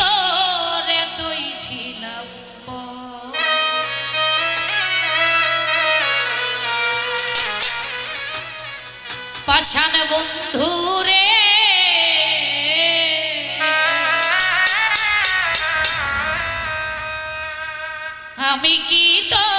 ভিতরে তুই ছিলাম আমি কি তো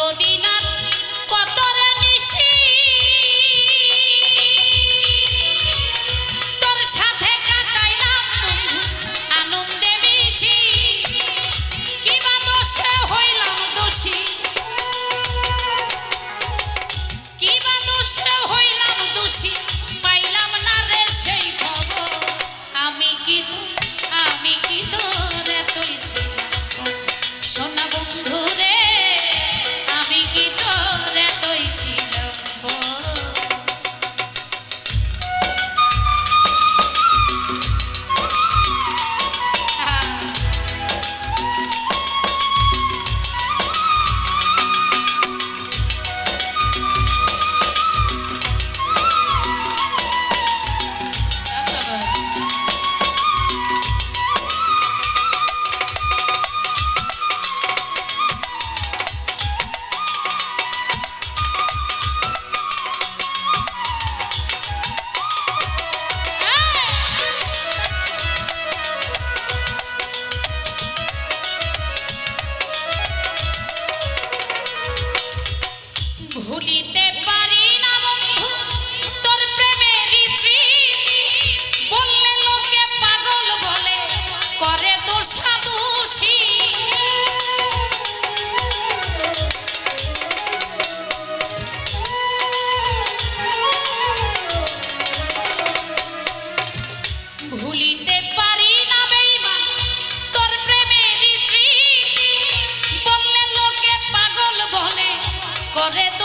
কতদিন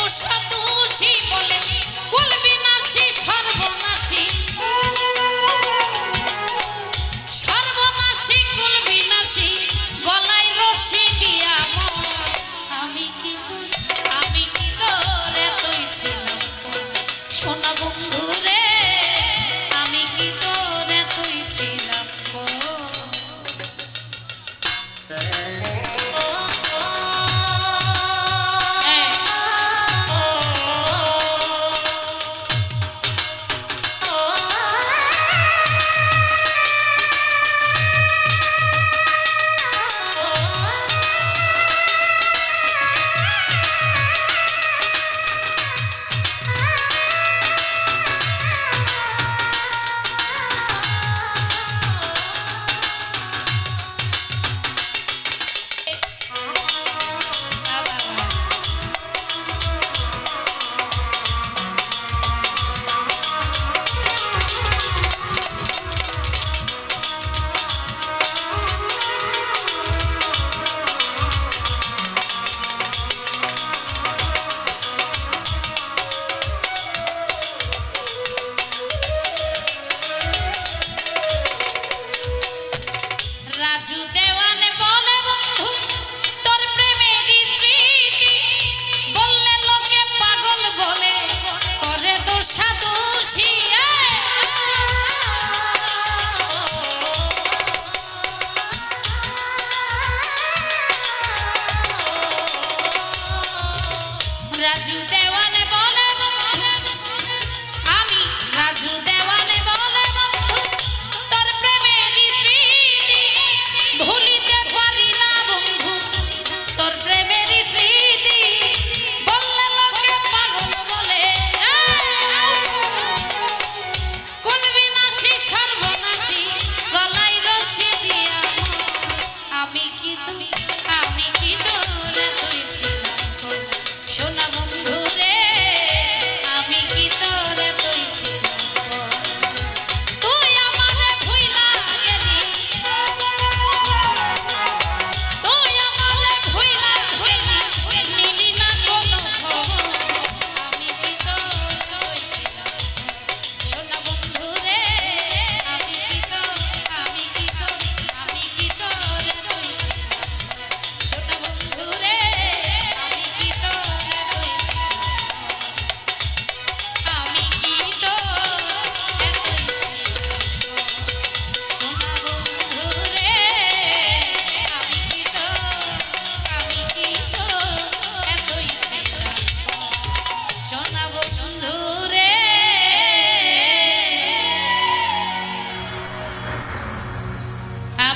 Σα του συμπολίτε μου, Ολυμπινάσυ, Άρα βοηθάμε. রাজু দেওয়ালে বলে, আমি রাজু দেওয়ালে বলে, তোর প্রেমের স্মৃতি ভুলিতে পারি না বন্ধু। তোর প্রেমের স্মৃতি বললে লোকে পাগল বলে কুলবি নাসি সর্বনাশী, গলায় রসি দিয়া। আমি কি তুমি আমি কি তুমি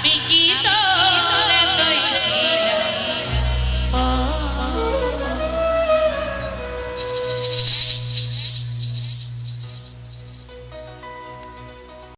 Vicky.